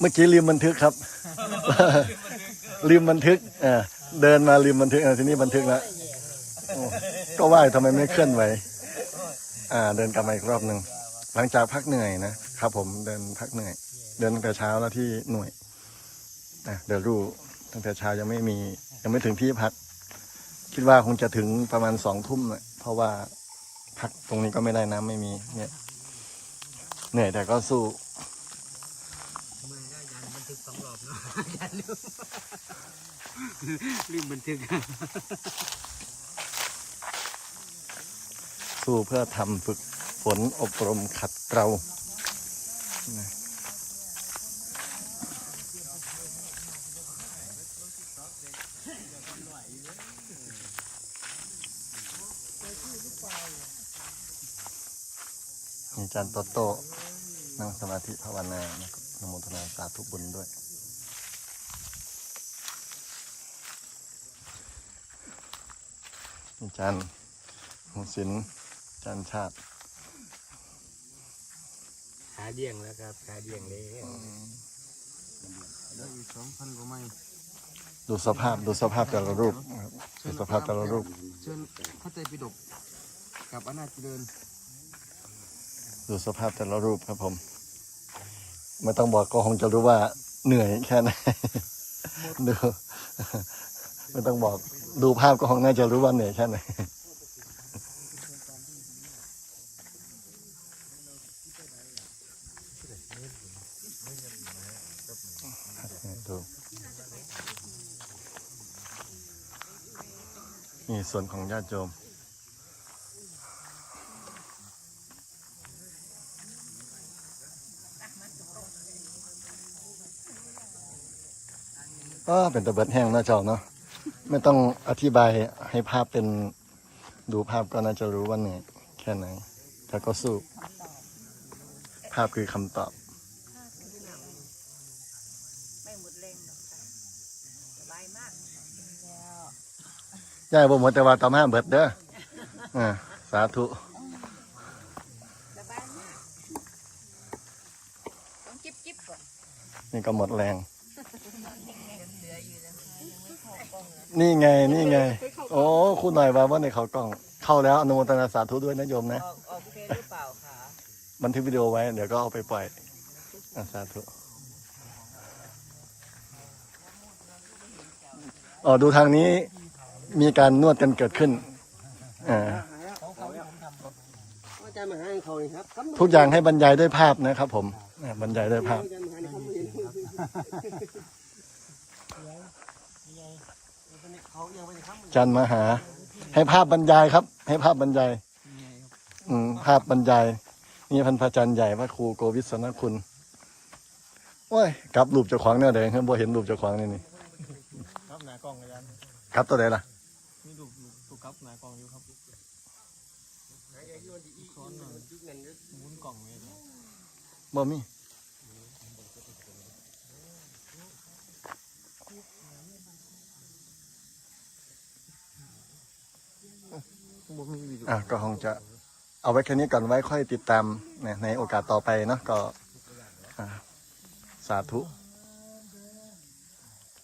เมื่อกี้ลืมบันทึกครับ ลืมบันทึกเออเดินมาลืมบันทึกทีนี้บันทึกแล้วโอ้ก็ว่าอยู่ทำไมไม่เคลื่อนไหวอ่า เดินกลับมาอีกรอบหนึ่งหลังจากพักเหนื่อยนะครับผมเดินพักเหนื่อย เดินตั้งแต่เช้าแล้วที่หน่วยนะเดี๋ยวดูตั้งแต่เช้ายังไม่มี ยังไม่ถึงที่พัก คิดว่าคงจะถึงประมาณสองทุ่มนะเพราะว่าพักตรงนี้ก็ไม่ได้น้ำไม่มี เนี่ย เหนื่อยแต่ก็สู้ มือก็ยันบันทึกส องรอบเนาลืมลืมบันทึกสู้เพื่อทำฝึกฝนอบรมขัดเกลาอาจารย์โตโต้นั่งสมาธิภาวนานะครับนโมทนาสาธุบุญด้วย อาจารย์หูศิลป์อาจารย์ชาติขาเดี่ยงแล้วครับขาเดี่ยงเลยได้อีกสองพันกว่าไม้ดูสภาพดูสภาพแต่ละรูปนะครับดูสภาพแต่ละรูป เชิญพระไตรปิฎกกับอนาจเจริญดูสภาพแต่ละรูปครับผม ไม่ต้องบอกก็คงจะรู้ว่าเหนื่อยแค่ไหนดู ไม่ต้องบอกดูภาพก็คงน่าจะรู้ว่าเหนื่อยแค่ไหนนี่ส่วนของญาติโยมก็เป็นตะเบิดแห้งนะเจ้าเนาะ ไม่ต้องอธิบายให้ภาพเป็นดูภาพก็น่าจะรู้ว่าเหนื่อยแค่ไหนแต่ก็สู้ ภาพคือคำตอบ ไม่หมดแรงหรอกค่ะสบายมากยายบ่หมดแต่ว่าตามห้าเบิดเด้ออ่าสาธุสบายมากต้องจิบจิบก่อนนี่ก็หมดแรง เหลืออยู่แล้วยังไม่พอกล้องเลย นี่ไงนี่ไง โอ้คุณหน่อยว่าว่าในเขากล้อง เข้าแล้วอนุโมทนาสาธุด้วยนะโยมนะออกออกเฟซหรือเปล่าคะบันทึกวิดีโอไว้เดี๋ยวก็เอาไปปล่อยอะสาธุอ๋อดูทางนี้มีการนวดกันเกิดขึ้นอ่าอาจารย์มหาเขาเองครับครับทุกอย่างให้บรรยายด้วยภาพนะครับผมอะบรรยายด้วยภาพอา จารย์มหาเขาเองเขายังไม่ได้ทำจันมาหา ให้ภาพบรรยายครับ ให้ภาพบรรยาย อืม ภาพบรรยาย นี่พันพระจันทร์ใหญ่พระครูโกวิศนคุณโอ้ยกลับรูปเจ้าของเนี่ยเดี๋ยวเพิ่นบ่เห็นรูปเจ้าของนี่นี่ครับหนากล้องอาจารย์กลับตัวไหนล่ะนี่ดูดูครับหนากล้องอยู่ครับซ้อนหน่อยหมุนกล่องเลยบ่มี บ่มีวิดีโออะก็คงจะเอาไว้แค่นี้ก่อนไว้ค่อยติดตามในในโอกาสต่อไปเนาะก็อ่าสาธุ